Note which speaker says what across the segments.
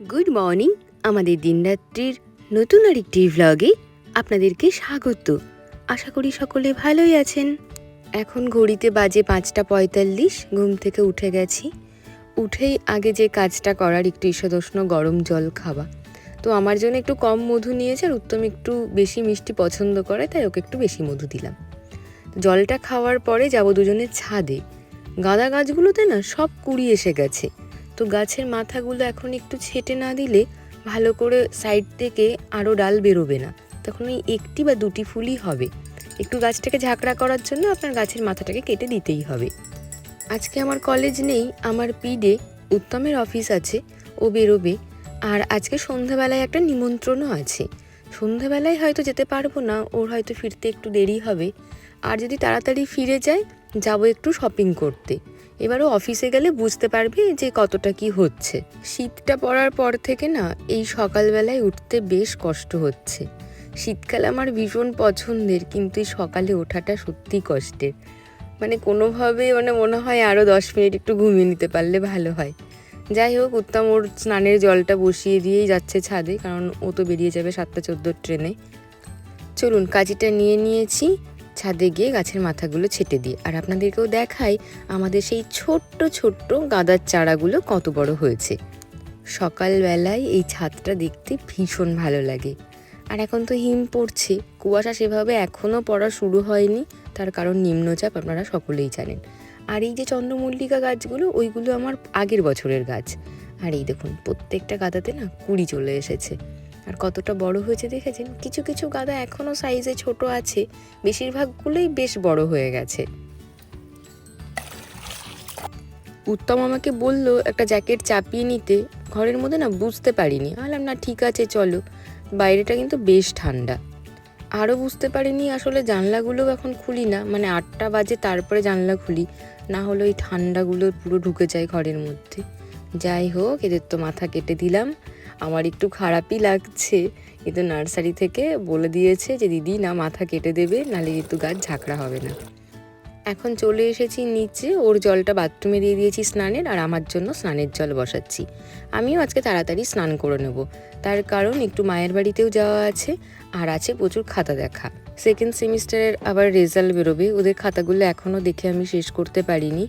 Speaker 1: Good morning আমাদের দিনরাত্রির নতুন আরেকটি ভ্লগে আপনাদেরকে স্বাগত। আশা করি সকলে ভালোই আছেন। এখন ঘড়িতে বাজে পাঁচটা পঁয়তাল্লিশ, ঘুম থেকে উঠে গেছি। উঠেই আগে যে কাজটা করার একটু ঈষদোষ্ণ গরম জল খাওয়া। তো আমার জন্য একটু কম মধু নিয়েছে, আর উত্তম একটু বেশি মিষ্টি পছন্দ করে, তাই ওকে একটু বেশি মধু দিলাম। জলটা খাওয়ার পরে যাব দুজনের ছাদে। গাঁদা গাছগুলোতে না সব কুড়ি এসে গেছে। তো গাছের মাথাগুলো এখন একটু ছেটে না দিলে ভালো করে সাইড থেকে আরও ডাল বেরোবে না। তখন ওই একটি বা দুটি ফুলই হবে। একটু গাছটাকে ঝাঁকড়া করার জন্য আপনার গাছের মাথাটাকে কেটে দিতেই হবে। আজকে আমার কলেজ নেই, আমার পিডে উত্তমের অফিস আছে, ও বেরোবে। আর আজকে সন্ধ্যাবেলায় একটা নিমন্ত্রণও আছে। সন্ধ্যাবেলায় হয়তো যেতে পারব না, ওর হয়তো ফিরতে একটু দেরি হবে। আর যদি তাড়াতাড়ি ফিরে যায়, যাব একটু শপিং করতে। এবারও অফিসে গেলে বুঝতে পারবে যে কতটা কি হচ্ছে। শীতটা পড়ার পর থেকে না এই সকালবেলায় উঠতে বেশ কষ্ট হচ্ছে। শীতকাল আমার ভীষণ পছন্দের, কিন্তু এই সকালে ওঠাটা সত্যি কষ্টের। মানে কোনোভাবে মানে মনে হয় আরও দশ মিনিট একটু ঘুমিয়ে নিতে পারলে ভালো হয়। যাই হোক, উত্তম ওর স্নানের জলটা বসিয়ে দিয়েই যাচ্ছে ছাদে, কারণ ও তো বেরিয়ে যাবে সাতটা চোদ্দোর ট্রেনে। চলুন, কাজিটা নিয়ে নিয়েছি। ছাদে গিয়ে গাছের মাথাগুলো ছেটে দিই। আর আপনাদেরকেও দেখাই, আমাদের সেই ছোট্ট ছোট্ট গাঁদার চারাগুলো কত বড় হয়েছে। সকালবেলায় এই ছাদটা দেখতে ভীষণ ভালো লাগে। আর এখন তো হিম পড়ছে। কুয়াশা সেভাবে এখনও পড়া শুরু হয়নি। তার কারণ নিম্নচাপ আপনারা সকলেই জানেন। আর এই যে চন্দ্রমল্লিকা গাছগুলো, ওইগুলো আমার আগের বছরের গাছ। আর এই দেখুন, প্রত্যেকটা গাদাতে না কুড়ি চলে এসেছে। আর কতটা বড় হয়েছে দেখেছেন? কিছু কিছু গাদা এখনও সাইজে ছোট আছে। বেশিরভাগগুলোই বেশ বড় হয়ে গেছে। উত্তম আমাকে বলল, একটা জ্যাকেট চাপিয়ে নিতে। ঘরের মধ্যে না বুঝতে পারিনি। বললাম, না, ঠিক আছে, চলো। বাইরেটা কিন্তু বেশ ঠান্ডা। আরও বুঝতে পারিনি আসলে জানলাগুলো এখন খুলি না। মানে আটটা বাজে, তারপরে জানলা খুলি। না হলে ওই ঠান্ডাগুলো পুরো ঢুকে যায় ঘরের মধ্যে। যাই হোক, এদের তো মাথা কেটে দিলাম। আমার একটু খারাপই লাগছে। কিন্তু নার্সারি থেকে বলে দিয়েছে যে, দিদি, না, মাথা কেটে দেবে নালে কিন্তু গাছ ঝাঁকড়া হবে না। এখন চলে এসেছি নিচে, ওর জলটা বাথরুমে দিয়ে দিয়েছি স্নানের, আর আমার জন্য স্নানের জল বসাচ্ছি। আমিও আজকে তাড়াতাড়ি স্নান করে নেব। তার কারণ একটু মায়ের বাড়িতেও যাওয়া আছে, আর আছে প্রচুর খাতা দেখা। সেকেন্ড সেমিস্টারের আবার রেজাল্ট বেরোবে, ওদের খাতাগুলো এখনও দেখে আমি শেষ করতে পারিনি।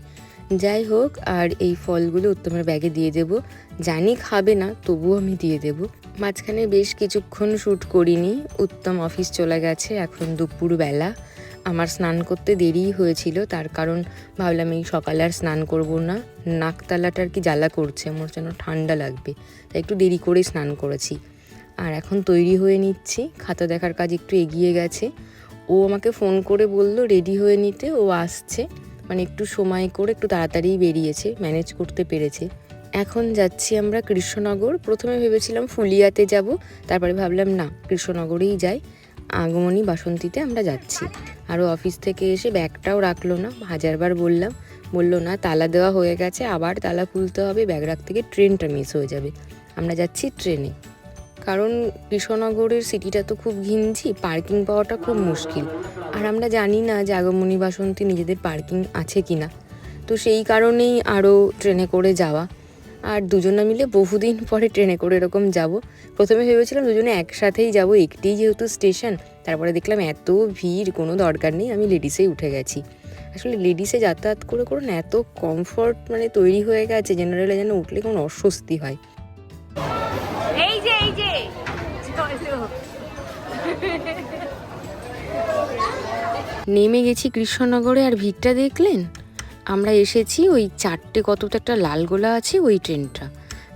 Speaker 1: যাই হোক, আর এই ফলগুলো উত্তমের ব্যাগে দিয়ে দেব। জানি খাবে না, তবুও আমি দিয়ে দেব। মাঝখানে বেশ কিছুক্ষণ শ্যুট করিনি, উত্তম অফিস চলে গেছে এখন দুপুরবেলা। আমার স্নান করতে দেরি হয়েছিল, তার কারণ ভাবলাম এই সকালে আর স্নান করব না। নাকতালাটার কি জ্বালা করছে, আমার যেন ঠান্ডা লাগবে, তাই একটু দেরি করে স্নান করেছি। আর এখন তৈরি হয়ে নিচ্ছি, খাতা দেখার কাজ একটু এগিয়ে গেছে। ও আমাকে ফোন করে বলল রেডি হয়ে নিতে, ও আসছে। মানে একটু সময় করে একটু তাড়াতাড়ি বেরিয়েছে ম্যানেজ করতে পেরেছে। এখন যাচ্ছি আমরা কৃষ্ণনগর। প্রথমে ভেবেছিলাম ফুলিয়াতে যাব, তারপরে ভাবলাম না, কৃষ্ণনগরেই যাই। আগমনী বাসন্তীতে আমরা যাচ্ছি। আরও অফিস থেকে এসে ব্যাগটাও রাখল না, হাজারবার বললাম। বলল, না, তালা দেওয়া হয়ে গেছে, আবার তালা খুলতে হবে, ব্যাগ রাখতে গিয়ে ট্রেনটা মিস হয়ে যাবে। আমরা যাচ্ছি ট্রেনে কারণ কৃষ্ণনগরের সিটিটা তো খুব ঘিনছি পার্কিং পাওয়াটা খুব মুশকিল। আর আমরা জানি না যে আগমনী বাসন্তী নিজেদের পার্কিং আছে কি না তো সেই কারণেই আরও ট্রেনে করে যাওয়া। আর দুজনে মিলে বহুদিন পরে ট্রেনে করে এরকম যাব। প্রথমে ভেবেছিলাম দুজনে একসাথেই যাব একটিই যেহেতু স্টেশন, তারপরে দেখলাম এত ভিড়, কোনো দরকার নেই, আমি লেডিসেই উঠে গেছি। আসলে লেডিসে যাতায়াত করে করে না এত কমফর্ট মানে তৈরি হয়ে গেছে জেনারেলে যেন উঠলে কোনো অস্বস্তি হয়। নেমে গেছি কৃষ্ণনগরে আর ভিড়টা দেখলেন? আমরা এসেছি ওই চারটে কত একটা লালগোলা আছে ওই ট্রেনটা।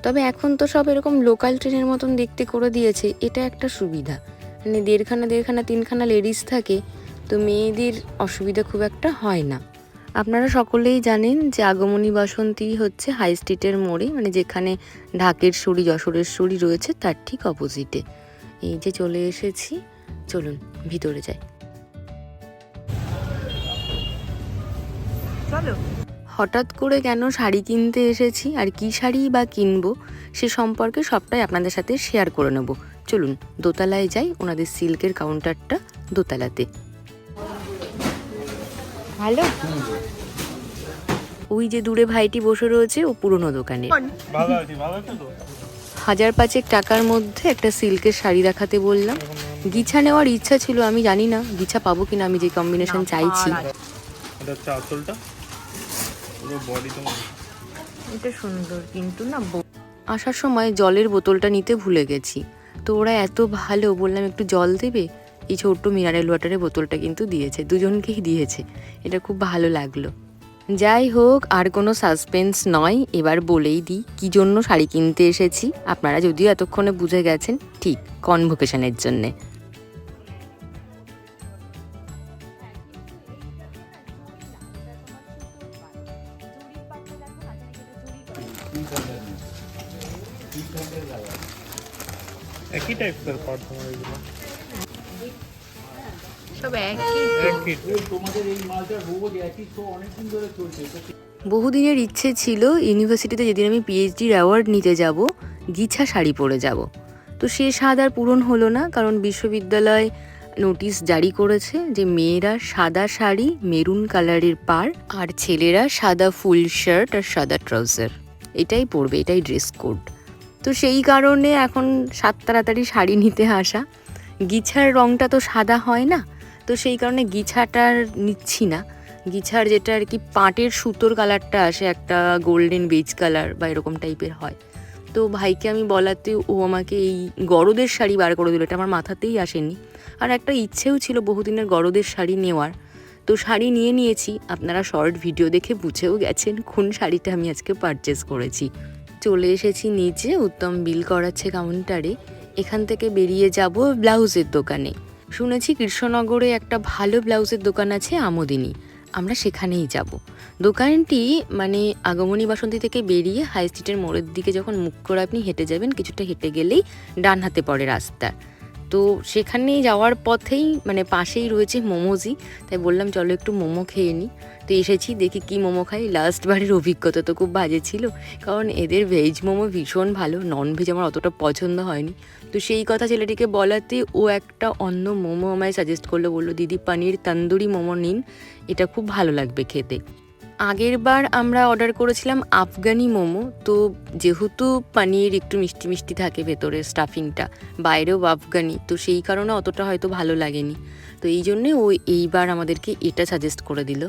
Speaker 1: তবে এখন তো সব এরকম লোকাল ট্রেনের মতন দেখতে করে দিয়েছে, এটা একটা সুবিধা। মানে দেড়খানা দেড়খানা, তিনখানা লেডিস থাকে, তো মেয়েদের অসুবিধা খুব একটা হয় না। আপনারা সকলেই জানেন যে আগমনী বাসন্তী হচ্ছে হাই স্ট্রিটের মোড়ে মানে যেখানে ঢাকের সুরি, যশোরের সুরি রয়েছে, তার ঠিক অপোজিটে। এই যে চলে এসেছি, চলুন ভিতরে যাই।
Speaker 2: চলো।
Speaker 1: হঠাৎ করে কেন শাড়ি কিনতে এসেছি? আর কি শাড়ি বা কিনবো? সে সম্পর্কে সবটাই আপনাদের সাথে শেয়ার করে নেব। চলুন দোতলায় যাই ওনাদের সিল্কের কাউন্টারটা দোতলাতে।
Speaker 2: ভালো?
Speaker 1: ওই যে দূরে ভাইটি বসে রয়েছে ও পুরনো দোকানে।
Speaker 3: ভালো আছি ভালো আছো তো?
Speaker 1: হাজার পাঁচেক টাকার মধ্যে একটা সিল্কের শাড়ি দেখাতে বললাম। গিছা নেওয়ার ইচ্ছা ছিল আমি জানি না গিছা পাবো কিনা আমি যে কম্বিনেশন চাইছি।
Speaker 3: এটা পুরো বডি তোমার।
Speaker 2: এটা সুন্দর কিন্তু না
Speaker 1: আসার সময় জলের বোতলটা নিতে ভুলে গেছি। তো ওরা এত ভালো বললাম একটু জল দেবে? এই ছোট্ট মিনারেল ওয়াটারের বোতলটা কিন্তু দিয়েছে দুজনকেই দিয়েছে। এটা খুব ভালো লাগল। যাই হোক আর কোনো সাসপেন্স নয়। এবার বলেই দিই কি জন্য শাড়ি কিনতে এসেছি? আপনারা যদিও এতক্ষণে বুঝে গেছেন ঠিক কনভোকেশনের জন্যে।
Speaker 3: একই টাইপের পাট তোমার এগুলো?
Speaker 2: সব একই।
Speaker 3: একই
Speaker 1: বহুদিনের ইচ্ছে ছিল ইউনিভার্সিটিতে যেদিন আমি পিএইচডির অ্যাওয়ার্ড নিতে যাব গিছা শাড়ি পরে যাব। তো সে স্বাদ আর পূরণ হলো না কারণ বিশ্ববিদ্যালয় নোটিশ জারি করেছে যে মেয়েরা সাদা শাড়ি মেরুন কালারের পার আর ছেলেরা সাদা ফুল শার্ট আর সাদা ট্রাউজার এটাই পরবে, এটাই ড্রেস কোড তো সেই কারণে এখন সাত তাড়াতাড়ি শাড়ি নিতে আসা। গিছার রংটা তো সাদা হয় না, তো সেই কারণে গিছাটার নিচ্ছি না। গিছার যেটা আর কি পাটের সুতোর কালারটা আসে, একটা গোল্ডেন বেজ কালার বা এরকম টাইপের হয়। তো ভাইকে আমি বলাতে, ও আমাকে এই গরদের শাড়ি বার করে দিল, এটা আমার মাথাতেই আসেনি। আর একটা ইচ্ছেও ছিল বহুদিনের গরদের শাড়ি নেওয়ার। তো শাড়ি নিয়ে নিয়েছি। আপনারা শর্ট ভিডিও দেখে বুঝেও গেছেন কোন শাড়িটা আমি আজকে পারচেস করেছি। চলে এসেছি নিচে, উত্তম বিল করাচ্ছে কাউন্টারে এখান থেকে বেরিয়ে যাব ব্লাউজের দোকানে। শুনেছি কৃষ্ণনগরে একটা ভালো ব্লাউজের দোকান আছে আমোদিনী। আমরা সেখানেই যাব। দোকানটি মানে আগমনী বাসন্তী থেকে বেরিয়ে হাই স্ট্রিটের মোড়ের দিকে যখন মুখ করে আপনি হেঁটে যাবেন, কিছুটা হেঁটে গেলেই ডান হাতে পড়ে রাস্তা। তো সেখানে যাওয়ার পথেই মানে পাশেই রয়েছে মোমোজি। তাই বললাম, চলো একটু মোমো খেয়ে নিই তো এসেছি, দেখি কি মোমো খাই। লাস্ট বারের অভিজ্ঞতা তো খুব বাজে ছিল, কারণ এদের ভেজ মোমো ভীষণ ভালো নন ভেজ আমার অতটা পছন্দ হয়নি। তো সেই কথা ছেলেটিকে বলাতে ও একটা অন্য মোমো আমায় সাজেস্ট করল, বলল, দিদি, পানির তান্দুরি মোমো নিন, এটা খুব ভালো লাগবে খেতে। আগের বার আমরা অর্ডার করেছিলাম আফগানি মোমো তো যেহেতু পানির একটু মিষ্টি মিষ্টি থাকে ভেতরে স্টাফিংটা বাইরেও আফগানি তো সেই কারণে অতটা হয়তো ভালো লাগেনি। তো এই জন্যে ও এইবার আমাদেরকে এটা সাজেস্ট করে দিল।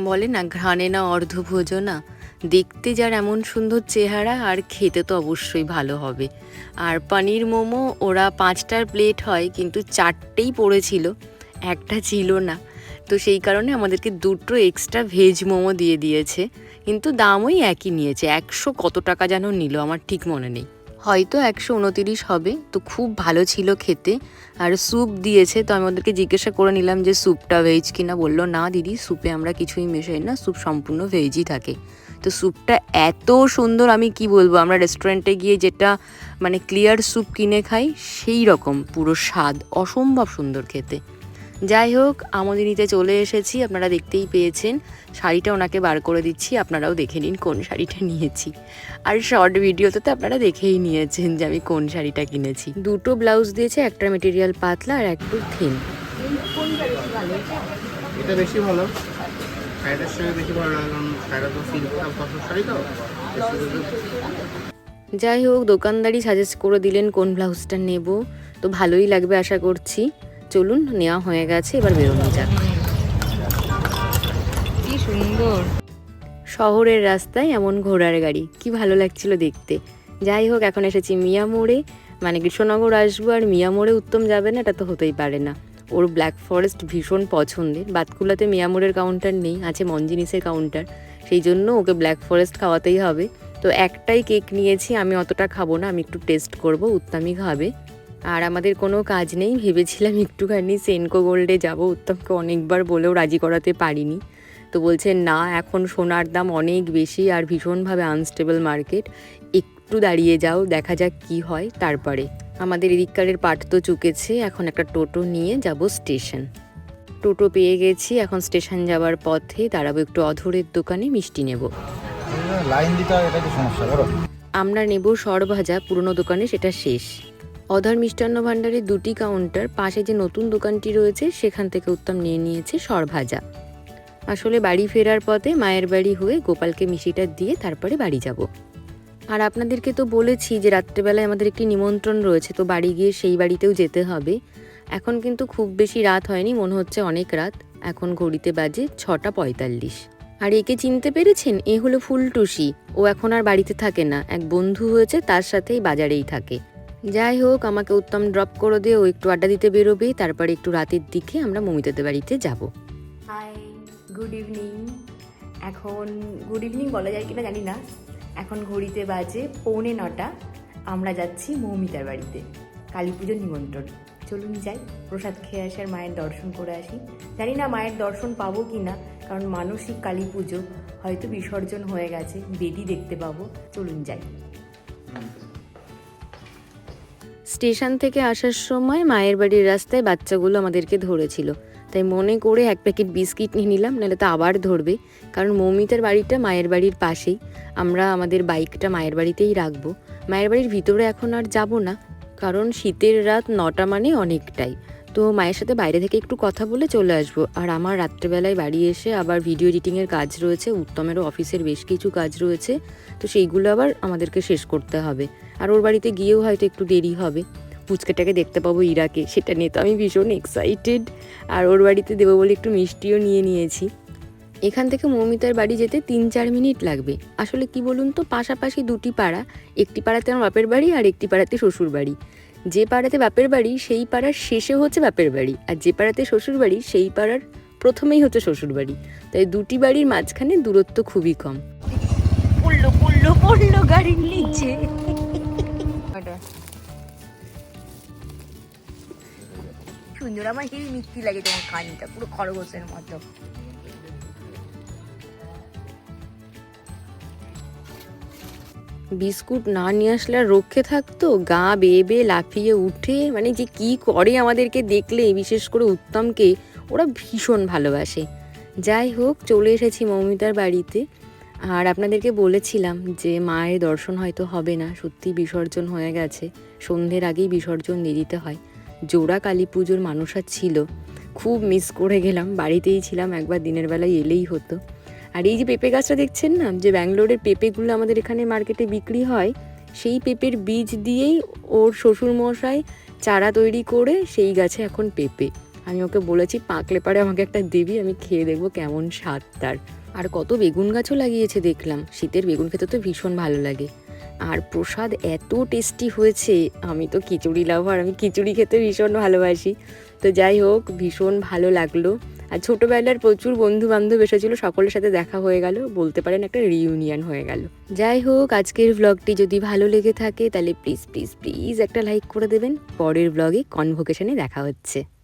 Speaker 1: বলে না ঘ্রাণে না অর্ধভোজনা দেখতে যার এমন সুন্দর চেহারা আর খেতে তো অবশ্যই ভালো হবে। আর পানির মোমো ওরা পাঁচটার প্লেট হয় কিন্তু চারটেই পড়েছিল। একটা ছিল না। তো সেই কারণে আমাদেরকে দুটো এক্সট্রা ভেজ মোমো দিয়ে দিয়েছে। কিন্তু দামই একই নিয়েছে। একশো কত টাকা যেন নিল, আমার ঠিক মনে নেই। হয়তো একশো উনতিরিশ হবে। তো খুব ভালো ছিল খেতে। আর স্যুপ দিয়েছে। তো আমি ওদেরকে জিজ্ঞাসা করে নিলাম যে স্যুপটা ভেজ কিনা? বলল, না দিদি স্যুপে আমরা কিছুই মেশাই না। স্যুপ সম্পূর্ণ ভেজই থাকে। তো স্যুপটা এত সুন্দর, আমি কি বলব? আমরা রেস্টুরেন্টে গিয়ে যেটা মানে ক্লিয়ার স্যুপ কিনে খাই, সেই রকম। পুরো স্বাদ অসম্ভব সুন্দর খেতে। যাই হোক আমদিনীতে চলে এসেছি আপনারা দেখতেই পেয়েছেন। শাড়িটা ওনাকে বার করে দিচ্ছি আপনারাও দেখে নিন কোন শাড়িটা নিয়েছি। আর শর্ট ভিডিওতে তো আপনারা দেখেই নিয়েছেন যে আমি কোন শাড়িটা কিনেছি। দুটো ব্লাউজ দিয়েছে একটা মেটেরিয়াল পাতলা আর একটু থিন
Speaker 4: এটা বেশি ভালো। শাড়িটার সঙ্গে বেশি ভালো লাগে শাড়িটা তো সিল্ক শাড়ি তো।
Speaker 1: যাই হোক দোকানদারই সাজেস্ট করে দিলেন কোন ব্লাউজটা নেব। তো ভালোই লাগবে আশা করছি। চলুন নেওয়া হয়ে গেছে এবার বেরোনো যাক।
Speaker 2: কি সুন্দর।
Speaker 1: শহরের রাস্তায় এমন ঘোড়ার গাড়ি কি ভালো লাগছিল দেখতে। যাই হোক এখন এসেছি মিয়া মোড়ে। মানে কৃষ্ণনগর আসব আর মিয়া মোড়ে উত্তম যাবে না এটা তো হতেই পারে না। ওর ব্ল্যাক ফরেস্ট ভীষণ পছন্দের। বাতকুলাতে মিয়া মোড়ের কাউন্টার নেই আছে মঞ্জিনিসের কাউন্টার সেই জন্য ওকে ব্ল্যাক ফরেস্ট খাওয়াতেই হবে। তো একটাই কেক নিয়েছি আমি অতটা খাব না আমি একটু টেস্ট করব উত্তমই খাবে। আর আমাদের কোনো কাজ নেই। ভেবেছিলাম একটুখানি সেনকো গোল্ডে যাব। উত্তমকে অনেকবার বলেও রাজি করাতে পারিনি। তো বলছে না এখন সোনার দাম অনেক বেশি আর ভীষণভাবে আনস্টেবল মার্কেট একটু দাঁড়িয়ে যাও দেখা যাক কি হয় তারপরে। আমাদের এদিককারের পাট তো চুকেছে। এখন একটা টোটো নিয়ে যাব স্টেশন। টোটো পেয়ে গেছি। এখন স্টেশন যাওয়ার পথে দাঁড়াবো একটু অধরের দোকানে মিষ্টি নেব।
Speaker 4: লাইন দিতে এটা কি সমস্যা?
Speaker 1: আমরা নেব সরভাজা পুরনো দোকানে সেটা শেষ। অধর মিষ্টান্ন ভাণ্ডারের দুটি কাউন্টার পাশে যে নতুন দোকানটি রয়েছে, সেখান থেকে উত্তম নিয়ে নিয়েছে সরভাজা। আসলে বাড়ি ফেরার পথে মায়ের বাড়ি হয়ে গোপালকে মিষ্টিটা দিয়ে তারপরে বাড়ি যাব। আর আপনাদেরকে তো বলেছি যে রাত্রেবেলায় আমাদের একটি নিমন্ত্রণ রয়েছে, তো বাড়ি গিয়ে সেই বাড়িতেও যেতে হবে। এখন কিন্তু খুব বেশি রাত হয়নি, মনে হচ্ছে অনেক রাত। এখন ঘড়িতে বাজে ছটা পঁয়তাল্লিশ। আর একে চিনতে পেরেছেন? এ হলো ফুলটুসি। ও এখন আর বাড়িতে থাকে না। এক বন্ধু হয়েছে, তার সাথেই বাজারেই থাকে। যাই হোক, আমাকে উত্তম ড্রপ করে দিয়ে ও একটু আড্ডা দিতে বেরোবে। তারপরে একটু রাতের দিকে আমরা মমিতাদের বাড়িতে যাব।
Speaker 2: হাই গুড ইভিনিং এখন গুড ইভিনিং বলা যায় কিনা জানি না। এখন ঘড়িতে বাজে পৌনে নটা। আমরা যাচ্ছি মৌমিতার বাড়িতে, কালী পুজোর নিমন্ত্রণ। চলুন যাই, প্রসাদ খেয়ে আসি আর মায়ের দর্শন করে আসি। জানি না মায়ের দর্শন পাবো কি না কারণ মানসিক কালী পুজো হয়তো বিসর্জন হয়ে গেছে, বেদি দেখতে পাবো। চলুন যাই।
Speaker 1: স্টেশন থেকে আসার সময় মায়ের বাড়ির রাস্তায় বাচ্চাগুলো আমাদেরকে ধরেছিল। তাই মনে করে এক প্যাকেট বিস্কিট নিয়ে নিলাম, নাহলে তো আবার ধরবে। কারণ মৌমিতার বাড়িটা মায়ের বাড়ির পাশেই। আমরা আমাদের বাইকটা মায়ের বাড়িতেই রাখব। মায়ের বাড়ির ভিতরে এখন আর যাব না, কারণ শীতের রাত নটা মানে অনেকটাই। তো মায়ের সাথে বাইরে থেকে একটু কথা বলে চলে আসব। আর আমার রাত্রেবেলায় বাড়ি এসে আবার ভিডিও এডিটিংয়ের কাজ রয়েছে, উত্তমেরও অফিসের বেশ কিছু কাজ রয়েছে। তো সেইগুলো আবার আমাদেরকে শেষ করতে হবে। আর ওর বাড়িতে গিয়েও হয়তো একটু দেরি হবে। পুচকেটাকে দেখতে পাবো ইরাকে, সেটা নিয়ে তো আমি ভীষণ এক্সাইটেড আর ওর বাড়িতে দেবো বলে একটু মিষ্টিও নিয়ে নিয়েছি। এখান থেকে মৌমিতার বাড়ি যেতে তিন চার মিনিট লাগবে। আসলে কি বলুন তো, পাশাপাশি দুটি পাড়া, একটি পাড়াতে আমার বাপের বাড়ি আর একটি পাড়াতে শ্বশুর বাড়ি। যে পাড়াতে বাপের বাড়ি, সেই পাড়ার শেষে হচ্ছে বাপের বাড়ি। আর যে পাড়াতে শ্বশুর বাড়ি, সেই পাড়ার প্রথমেই হচ্ছে শ্বশুর বাড়ি। তাই দুটি বাড়ির মাঝখানে দূরত্ব খুবই কম।
Speaker 2: পড়ল পড়ল পড়ল গাড়ির নিচে। সুন্দর আমার হেভি মিষ্টি লাগে তোমার খানিটা পুরো খরগোশের মতো।
Speaker 1: বিস্কুট না নিয়ে আসলে আর রক্ষে থাকতো, গা বেয়ে বেয়ে লাফিয়ে উঠে মানে যে কি করে আমাদেরকে দেখলে বিশেষ করে উত্তমকে, ওরা ভীষণ ভালোবাসে। যাই হোক, চলে এসেছি মৌমিতার বাড়িতে। আর আপনাদেরকে বলেছিলাম যে, মায়ের দর্শন হয়তো হবে না, সত্যি বিসর্জন হয়ে গেছে। সন্ধ্যের আগেই বিসর্জন দিয়ে দিতে হয়। জোড়া কালী পুজোর মানুষ আর ছিল। খুব মিস করে গেলাম, বাড়িতেই ছিলাম, একবার দিনের বেলায় এলেই হতো। আর এই যে পেঁপে গাছটা দেখছেন না, যে ব্যাঙ্গালোরের পেঁপেগুলো আমাদের এখানে মার্কেটে বিক্রি হয়, সেই পেঁপের বীজ দিয়েই ওর শ্বশুর মশাই চারা তৈরি করে সেই গাছে এখন পেঁপে। আমি ওকে বলেছি, পাকলে পারে আমাকে একটা দিবি, আমি খেয়ে দেখব কেমন স্বাদ তার। আর কত বেগুন গাছও লাগিয়েছে দেখলাম, শীতের বেগুন খেতে তো ভীষণ ভালো লাগে। আর প্রসাদ এত টেস্টি হয়েছে, আমি তো খিচুড়ি লাভার, আমি খিচুড়ি খেতে ভীষণ ভালোবাসি। তো যাই হোক, ভীষণ ভালো লাগল। আর ছোটোবেলার প্রচুর বন্ধু বান্ধব এসেছিল, সকলের সাথে দেখা হয়ে গেল, বলতে পারেন একটা রিউনিয়ন হয়ে গেল। যাই হোক, আজকের ব্লগটি যদি ভালো লেগে থাকে, তাহলে প্লিজ প্লিজ প্লিজ একটা লাইক করে দেবেন। পরের ব্লগে কনভোকেশনে দেখা হচ্ছে।